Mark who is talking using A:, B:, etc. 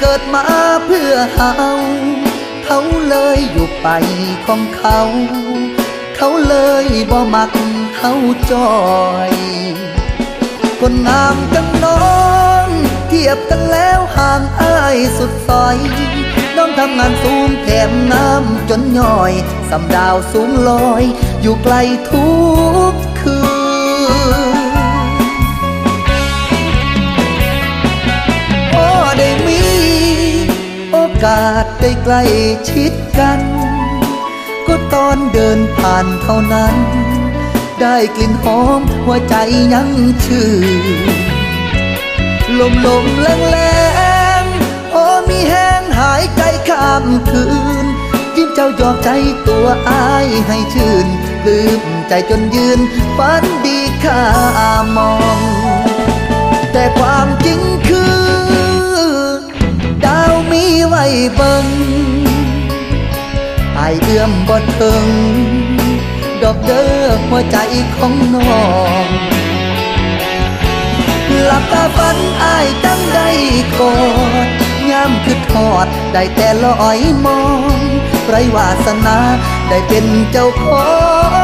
A: เกิดมาเพื่อเฮาเขาเลยอยู่ไปของเขา เขาเลยบ่มักเขาจอย คนงามจังน้องเทียบกันแล้วห่างอายสุดซอยน้องทำงานสูงแถมน้ำจนย่อยสำดาวสูงลอย อยู่ไกลทุก อกาสได้ใกล้ชิดกัน ก็ตอนเดินผ่านเท่านั้น ได้กลิ่นหอมหัวใจยังชื่นลมลมแรงแรงพอมีแห้งหายใจข้ามคืน ยิ้มเจ้าหยอกใจตัวอายให้ชื่นลืมใจจนยืนฝันดีข้ามอง แต่ความจริงคือ เบิงอายเอื้อมบ่ถึง ดอกเด้อหัวใจของน้องหลับตาฝันอายจังได้กอดย้ำคือทอด ได้แต่ลอยมอง ไรวาสนาได้เป็นเจ้าของ